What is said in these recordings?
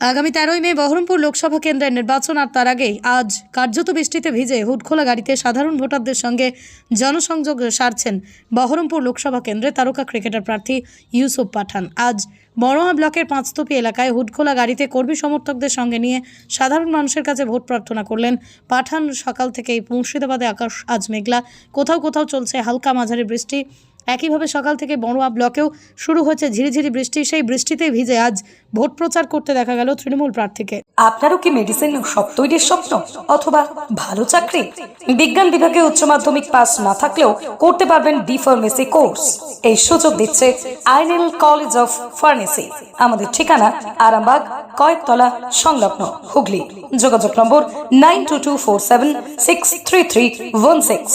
আগামী তেরোই মে বহরমপুর লোকসভা কেন্দ্রের নির্বাচন আর তার আগেই আজ কার্যত বৃষ্টিতে ভিজে হুটখোলা গাড়িতে সাধারণ ভোটারদের সঙ্গে জনসংযোগ সারছেন বহরমপুর লোকসভা কেন্দ্রে তারকা ক্রিকেটার প্রার্থী ইউসুফ পাঠান। আজ বড়োয়া ব্লকের পাঁচতপি এলাকায় হুটখোলা গাড়িতে কর্মী সমর্থকদের সঙ্গে নিয়ে সাধারণ মানুষের কাছে ভোট প্রার্থনা করলেন পাঠান। সকাল থেকেই মুর্শিদাবাদে আকাশ আজ মেঘলা। কোথাও কোথাও চলছে হালকা মাঝারি বৃষ্টি। একইভাবে সকাল থেকে বড়ুয়া ব্লকেও শুরু হচ্ছে ঝিরিঝিরি বৃষ্টি। সেই বৃষ্টিতে ভিজে আজ ভোট প্রচার করতে দেখা গেল তৃণমূল প্রার্থীকে। আপনারও কি মেডিসিন সব তৈরির স্বপ্ন? অথবা ভালো চাকরি? বিজ্ঞান বিভাগে উচ্চ মাধ্যমিক পাস না থাকলেও করতে পারবেন ডি ফার্মেসি কোর্স এই সুযোগ দিচ্ছে আইনেল কলেজ অফ ফার্মেসি আমাদের ঠিকানা আরামবাগ, কয়েকতলা, সংলগ্ন হুগলি। যোগাযোগ নম্বর nine two two four seven six three three one six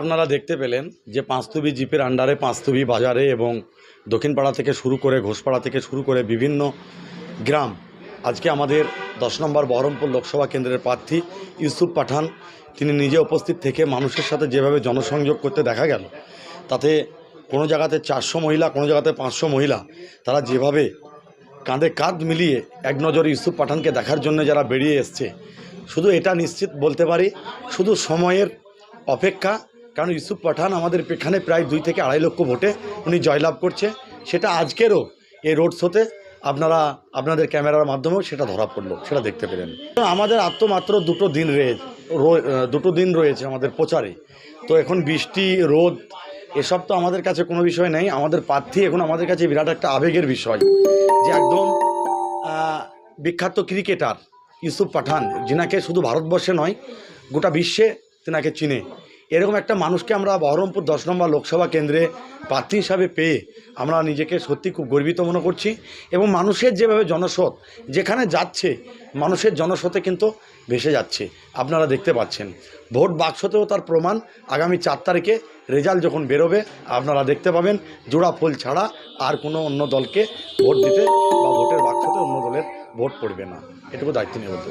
আপনারা দেখতে পেলেন যে পাঁচতুবি জিপের আন্ডারে পাঁচতুবি বাজারে এবং দক্ষিণপাড়া থেকে শুরু করে ঘোষপাড়া থেকে শুরু করে বিভিন্ন গ্রাম, আজকে আমাদের দশ নম্বর বহরমপুর লোকসভা কেন্দ্রের প্রার্থী ইউসুফ পাঠান, তিনি নিজে উপস্থিত থেকে মানুষের সাথে যেভাবে জনসংযোগ করতে দেখা গেল, তাতে কোনো জায়গাতে চারশো মহিলা, কোনো জায়গাতে পাঁচশো মহিলা, তারা যেভাবে কাঁধে কাঁধ মিলিয়ে এক নজর ইউসুফ পাঠানকে দেখার জন্য যারা বেরিয়ে এসছে, শুধু এটা নিশ্চিত বলতে পারি, শুধু সময়ের অপেক্ষা কারণ ইউসুফ পাঠান আমাদের এখানে প্রায় দুই থেকে আড়াই লক্ষ ভোটে উনি জয়লাভ করছে। সেটা আজকেরও এই রোড শোতে আপনারা, আপনাদের ক্যামেরার মাধ্যমেও সেটা ধরা পড়ল, সেটা দেখতে পেলেন। আমাদের আত্মমাত্র দুটো দিন রয়েছে দুটো দিন রয়েছে আমাদের প্রচারে। তো এখন বৃষ্টি, রোদ, এসব তো আমাদের কাছে কোনো বিষয় নেই। আমাদের প্রার্থী এখন আমাদের কাছে বিরাট একটা আবেগের বিষয়। যে একদম বিখ্যাত ক্রিকেটার ইউসুফ পাঠান, যিনাকে শুধু ভারতবর্ষে নয়, গোটা বিশ্বে তেনাকে চিনে। এরকম একটা মানুষকে আমরা বহরমপুর দশ নম্বর লোকসভা কেন্দ্রে প্রার্থী হিসাবে পেয়ে আমরা নিজেকে সত্যি খুব গর্বিত মনে করছি এবং মানুষের যেভাবে জনস্রোত যেখানে যাচ্ছে, মানুষের জনস্রোতে কিন্তু ভেসে যাচ্ছে। আপনারা দেখতে পাচ্ছেন। ভোট বাক্সতেও তার প্রমাণ। আগামী চার তারিখে রেজাল্ট যখন বেরোবে, আপনারা দেখতে পাবেন জোড়া ফুল ছাড়া আর কোনো অন্য দলকে ভোট দিতে বা ভোটের বাক্সতে অন্য দলের ভোট পড়বে না। এটুকু দায়িত্ব নিয়ে বলতে